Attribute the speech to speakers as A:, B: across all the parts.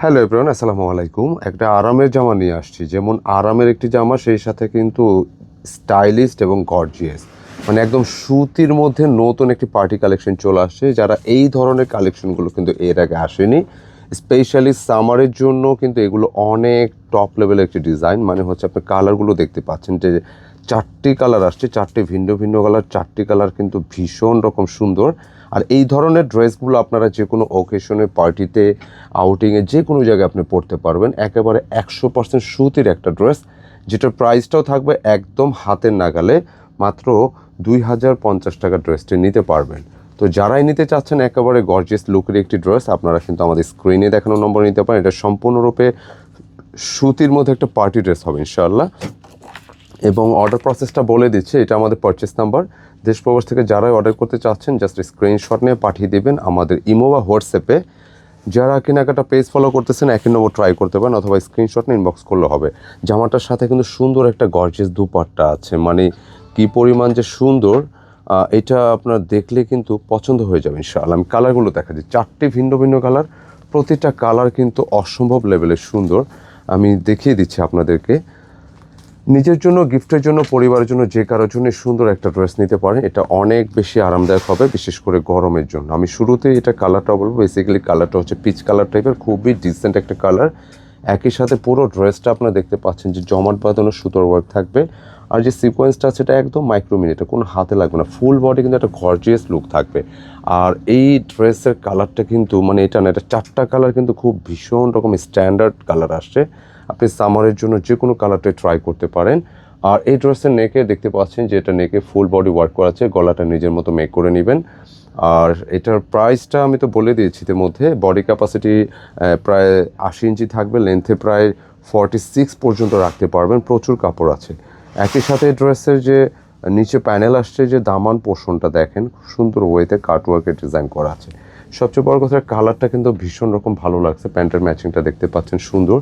A: Hello everyone আসসালামু আলাইকুম। একটা আরামের জামা নিয়ে আসছি। যেমন আরামের একটি জামা, সেই সাথে কিন্তু স্টাইলিস্ট এবং গর্জিয়াস মানে একদম সুতির মধ্যে নতুন একটি পার্টি কালেকশন চলে আসছে, যারা এই ধরনের কালেকশনগুলো কিন্তু এর আগে আসেনি। স্পেশালি সামারের জন্য কিন্তু এগুলো অনেক টপ লেভেলের একটি ডিজাইন মানে হচ্ছে আপনি কালারগুলো দেখতে পাচ্ছেন যে চারটি কালার আসছে, চারটি ভিন্ন ভিন্ন কালার, চারটি কালার কিন্তু ভীষণ রকম সুন্দর। আর এই ধরনের ড্রেসগুলো আপনারা যে কোনো ওকেশনে পার্টিতে আউটিংয়ে যে কোনো জায়গায় আপনি পরতে পারবেন। একেবারে একশো পার্সেন্ট সুতির একটা ড্রেস, যেটার প্রাইসটাও থাকবে একদম হাতের নাগালে, মাত্র দুই হাজার পঞ্চাশ টাকা ড্রেসটি নিতে পারবেন। তো যারাই নিতে চাচ্ছেন একেবারে গর্জিয়াস লুকের একটি ড্রেস, আপনারা কিন্তু আমাদের স্ক্রিনে দেখানো নম্বর নিতে পারেন। এটা সম্পূর্ণরূপে সুতির মধ্যে একটা পার্টি ড্রেস হবে, ইনশাআল্লাহ। এবং অর্ডার প্রসেসটা বলে দিচ্ছে, এটা আমাদের পারচেস নাম্বার দেশ প্রবাস থেকে যারাই অর্ডার করতে চাচ্ছেন জাস্ট স্ক্রিনশট নিয়ে পাঠিয়ে দেবেন আমাদের ইমো বা হোয়াটসঅ্যাপে যারা কেনাকাটা পেজ ফলো করতেছেন, একই নম্বর ট্রাই করতে পারেন অথবা স্ক্রিনশট নিয়ে ইনবক্স করলে হবে। জামাটার সাথে কিন্তু সুন্দর একটা গর্জেস দুপাট্টা আছে। মানে কি পরিমাণ যে সুন্দর এটা আপনার দেখলে কিন্তু পছন্দ হয়ে যাবে ইনশাআল্লাহ। আমি কালারগুলো দেখা দিই। চারটি ভিন্ন ভিন্ন কালার প্রতিটা কালার কিন্তু অসম্ভব লেভেলের সুন্দর। আমি দেখিয়ে দিচ্ছি আপনাদেরকে। নিজের জন্য, গিফটের জন্য, পরিবারের জন্য, যে কারোর জন্য সুন্দর একটা ড্রেস নিতে পারেন, এটা অনেক বেশি আরামদায়ক হবে, বিশেষ করে গরমের জন্য। আমি শুরুতে এটা কালারটা বলব বেসিক্যালি কালারটা হচ্ছে পিচ কালার টাইপের খুবই ডিসেন্ট একটা কালার একই সাথে পুরো ড্রেসটা আপনারা দেখতে পাচ্ছেন যে জমাট বাঁধানো সুতোর ওয়ার্ক থাকবে। আর যে সিকোয়েন্সটা এটা একদম মাইক্রোমিন এটা কোনো হাতে লাগবে না। ফুল বডি কিন্তু একটা গর্জিয়াস লুক থাকবে। আর এই ড্রেসের কালারটা কিন্তু মানে এটা না, এটা চারটা কালার কিন্তু খুব ভীষণ রকম স্ট্যান্ডার্ড কালার আসছে। আপনি সামারের জন্য যে কোনো কালারটাই ট্রাই করতে পারেন। আর এই ড্রেসের নেকে দেখতে পাচ্ছেন যে এটা নেকে ফুল বডি ওয়ার্ক করা আছে, গলাটা নিজের মতো মেক করে নেবেন। আর এটার প্রাইসটা আমি তো বলে দিয়েছি এর মধ্যে বডি ক্যাপাসিটি প্রায় আশি ইঞ্চি থাকবে লেন্থে প্রায় ফর্টি সিক্স পর্যন্ত রাখতে পারবেন, প্রচুর কাপড় আছে। একই সাথে ড্রেসের যে নিচে প্যানেল আসছে, যে দামান পোর্শনটা দেখেন সুন্দর ওয়েতে কাটওয়ার্কের ডিজাইন করা আছে। সবচেয়ে বড় কথা কালারটা কিন্তু ভীষণ রকম ভালো লাগছে প্যান্টের ম্যাচিংটা দেখতে পাচ্ছেন সুন্দর।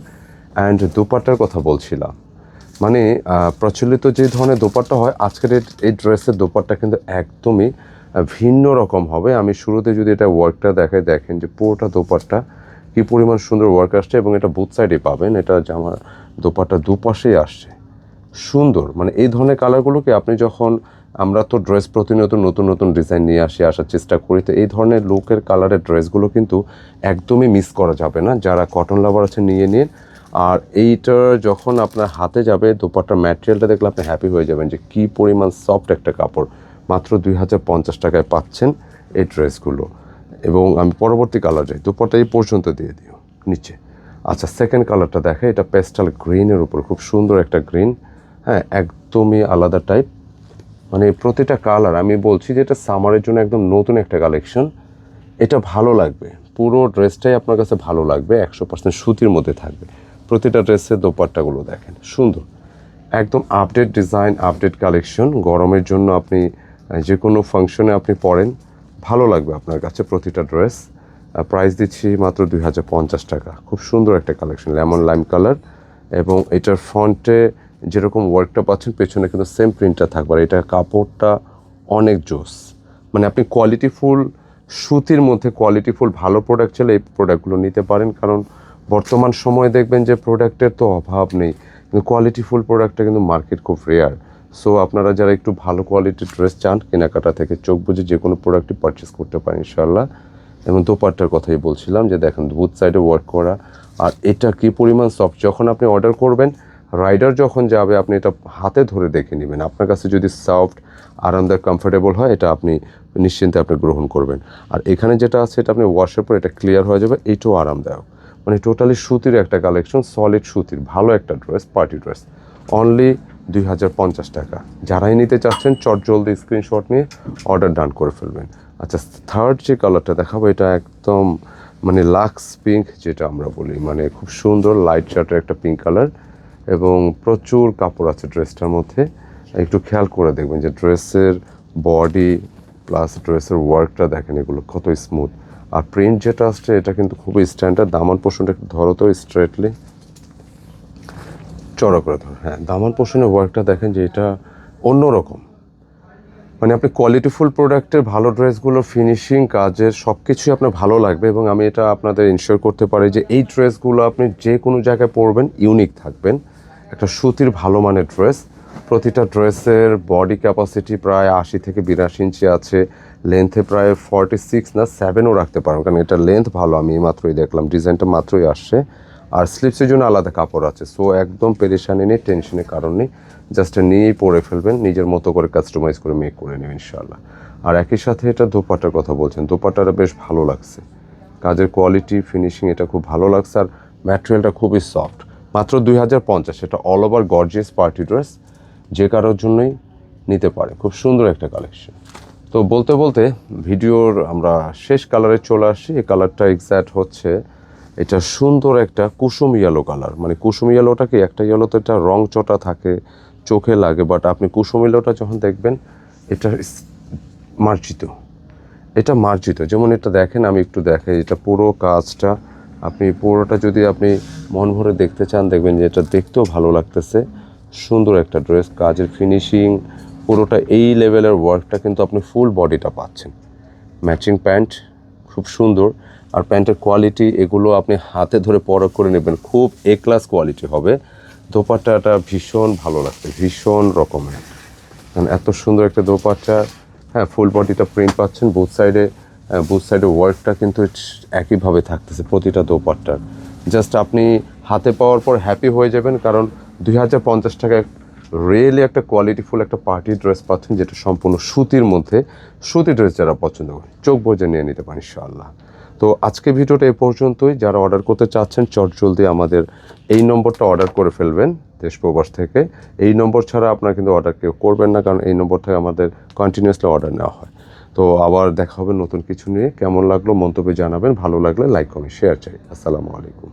A: অ্যান্ড দোপাট্টার কথা বলছিলাম। মানে প্রচলিত যে ধরনের দোপাট্টা হয়, আজকের এই- ড্রেসের দোপাট্টা কিন্তু একদমই ভিন্ন রকম হবে। আমি শুরুতে যদি এটা ওয়ার্কটা দেখাই, দেখেন যে পুরোটা দোপাট্টা কি পরিমাণ সুন্দর ওয়ার্ক আসছে এবং এটা বুথ সাইডে পাবেন। এটা জামার দোপাট্টা দুপাশেই আসছে। সুন্দর। মানে এই ধরনের কালারগুলোকে আপনি যখন আমরা তো ড্রেস প্রতিনিয়ত নতুন নতুন ডিজাইন নিয়ে আসি, আসার চেষ্টা করি, তো এই ধরনের লোকের কালারের ড্রেসগুলো কিন্তু একদমই মিস করা যাবে না। যারা কটন লাভার আছে নিয়ে নিন। আর এইটার যখন আপনার হাতে যাবে, দোপাট্টার ম্যাটেরিয়ালটা দেখলে আপনি হ্যাপি হয়ে যাবেন যে কী পরিমাণ সফট একটা কাপড়। মাত্র দুই হাজার পঞ্চাশ টাকায় পাচ্ছেন এই ড্রেসগুলো এবং আমি পরবর্তী কালার যাই, দুপাট্টা এই পর্যন্ত দিয়ে দিও, নিচে। আচ্ছা সেকেন্ড কালারটা দেখে, এটা পেস্টাল গ্রিনের উপর, খুব সুন্দর একটা গ্রিন হ্যাঁ একদমই আলাদা টাইপ মানে প্রতিটা কালার আমি বলছি যে এটা সামারের জন্য একদম নতুন একটা কালেকশন এটা ভালো লাগবে, পুরো ড্রেসটাই আপনার কাছে ভালো লাগবে, একশো পার্সেন্ট সুতির মধ্যে থাকবে। প্রতিটা ড্রেসের দোপাট্টাগুলো দেখেন, সুন্দর। একদম আপডেট ডিজাইন আপডেট কালেকশন গরমের জন্য আপনি যে কোনো ফাংশনে আপনি পরেন, ভালো লাগবে আপনার কাছে প্রতিটা ড্রেস প্রাইস দিচ্ছি মাত্র দুই হাজার পঞ্চাশ টাকা। খুব সুন্দর একটা কালেকশন লেমন লাইম কালার এবং এটার ফ্রন্টে যেরকম ওয়ার্কটা পাচ্ছেন, পেছনে কিন্তু সেম প্রিন্টটা থাকবে। আর এটা কাপড়টা অনেক জোস। মানে আপনি কোয়ালিটিফুল সুতির মধ্যে কোয়ালিটিফুল ভালো প্রোডাক্ট চাইলে এই প্রোডাক্টগুলো নিতে পারেন। কারণ বর্তমান সময়ে দেখবেন যে প্রোডাক্টের তো অভাব নেই। কিন্তু কোয়ালিটিফুল প্রোডাক্টটা কিন্তু মার্কেট খুব রেয়ার সো আপনারা যারা একটু ভালো কোয়ালিটির ড্রেস চান, কেনাকাটা থেকে চোখ বুঝে যে কোনো প্রোডাক্টই পারচেস করতে পারেন ইনশাল্লাহ এবং দোপাট্টার কথাই বলছিলাম যে, দেখেন বুথ সাইডে ওয়ার্ক করা। আর এটা কি পরিমাণ সফট যখন আপনি অর্ডার করবেন রাইডার যখন যাবে, আপনি এটা হাতে ধরে দেখে নেবেন। আপনার কাছে যদি সফট আরামদায়ক কমফোর্টেবল হয়, এটা আপনি নিশ্চিন্তে আপনি গ্রহণ করবেন। আর এখানে যেটা আছে, এটা আপনি ওয়াশের পর এটা ক্লিয়ার হয়ে যাবে, এটাও আরামদায়ক। মানে টোটালি সুতির একটা কালেকশন সলিড সুতির, ভালো একটা ড্রেস পার্টি ড্রেস অনলি দুই হাজার পঞ্চাশ টাকা। যারাই নিতে চাচ্ছেন, চট জলদি স্ক্রিনশট নিয়ে অর্ডার ডান করে ফেলবেন। আচ্ছা থার্ড যে কালারটা দেখাবো, এটা একদম মানে লাক্স পিঙ্ক যেটা আমরা বলি। মানে খুব সুন্দর লাইট শার্টের একটা পিঙ্ক কালার এবং প্রচুর কাপড় আছে ড্রেসটার মধ্যে। একটু খেয়াল করে দেখবেন যে ড্রেসের বডি প্লাস ড্রেসের ওয়ার্কটা দেখেন, এগুলো কত স্মুথ আর প্রিন্ট যেটা আসছে, এটা কিন্তু খুবই স্ট্যান্ডার্ড দামান পোর্শনটা একটু ধরো তো স্ট্রেটলি চড়া করে ধরো হ্যাঁ। দামান পোর্শনের ওয়ার্কটা দেখেন যে এটা অন্যরকম। মানে আপনি কোয়ালিটিফুল প্রোডাক্টের ভালো ড্রেসগুলো ফিনিশিং কাজের সব কিছুই আপনার ভালো লাগবে এবং আমি এটা আপনাদের ইনশিওর করতে পারি যে এই ড্রেসগুলো আপনি যে কোনো জায়গায় পরবেন ইউনিক থাকবেন। একটা সুতির ভালো মানের ড্রেস প্রতিটা ড্রেসের বডি ক্যাপাসিটি প্রায় আশি থেকে বিরাশি ইঞ্চি আছে। লেন্থে প্রায় ফর্টি সিক্স না সেভেনও রাখতে পারেন কারণ এটা লেন্থ ভালো, আমি মাত্রই দেখলাম, ডিজাইনটা মাত্রই আসছে। আর স্লিপসের জন্য আলাদা কাপড় আছে সো একদম পেরেশানি নেই টেনশনের কারণ নেই। জাস্ট নিয়েই পরে ফেলবেন, নিজের মতো করে কাস্টমাইজ করে মেক করে নেবেন ইনশাল্লাহ আর একই সাথে এটা দোপাটার কথা বলছেন দোপাটাটা বেশ ভালো লাগছে। কাজের কোয়ালিটি ফিনিশিং এটা খুব ভালো লাগছে, আর ম্যাটেরিয়ালটা খুবই সফট মাত্র দুই হাজার পঞ্চাশ, এটা all over gorgeous party dress যে কারোর জন্যই নিতে পারে। খুব সুন্দর একটা কালেকশন তো বলতে বলতে ভিডিওর আমরা শেষ কালারে চলে আসছি এই কালারটা এক্স্যাক্ট হচ্ছে এটা সুন্দর একটা কুসুম ইয়েলো কালার মানে কুসুম ইয়েলোটা কি? একটা ইয়েলোতে একটা রং চটা থাকে, চোখে লাগে বাট আপনি কুসুম ইয়েলোটা যখন দেখবেন, এটা মার্জিত। এটা মার্জিত। যেমন এটা দেখেন, আমি একটু দেখাই। এটা পুরো কাজটা, আপনি পুরোটা যদি আপনি মন ভরে দেখতে চান, দেখবেন যে এটা দেখতেও ভালো লাগতেছে। সুন্দর একটা ড্রেস কাজের ফিনিশিং পুরোটা এই লেভেলের ওয়ার্কটা কিন্তু আপনি ফুল বডিটা পাচ্ছেন। ম্যাচিং প্যান্ট খুব সুন্দর। আর প্যান্টের কোয়ালিটি এগুলো আপনি হাতে ধরে পরখ করে নেবেন, খুব এ ক্লাস কোয়ালিটি হবে। দোপাট্টাটা ভীষণ ভালো লাগছে, ভীষণ রকমের। কারণ এত সুন্দর একটা দোপাট্টা হ্যাঁ ফুল বডিটা প্রিন্ট পাচ্ছেন বুথ সাইডে বুথ সাইডে ওয়ার্কটা কিন্তু একইভাবে থাকতেছে প্রতিটা দোপাট্টার। জাস্ট আপনি হাতে পাওয়ার পর হ্যাপি হয়ে যাবেন, কারণ দুই হাজার পঞ্চাশ টাকায় রিয়েলি একটা কোয়ালিটিফুল একটা পার্টি ড্রেস পাচ্ছেন যেটা সম্পূর্ণ সুতির মধ্যে। সুতি ড্রেস যারা পছন্দ করেন চোখ বোঝে নিয়ে নিতে পারেন ইনশাআল্লাহ। তো আজকে ভিডিওটা এই পর্যন্তই। যারা অর্ডার করতে চাচ্ছেন, চট জলদি আমাদের এই নম্বরটা অর্ডার করে ফেলবেন দেশ প্রবাস থেকে। এই নম্বর ছাড়া আপনারা কিন্তু অর্ডার কেউ করবেন না, কারণ এই নম্বর থেকে আমাদের কন্টিনিউয়াসলি অর্ডার নেওয়া হয়। তো আবার দেখা হবে নতুন কিছু নিয়ে। কেমন লাগল মন্তব্যে জানাবেন। ভালো লাগলে লাইক কমেন্ট শেয়ার চাই। আসসালামু আলাইকুম।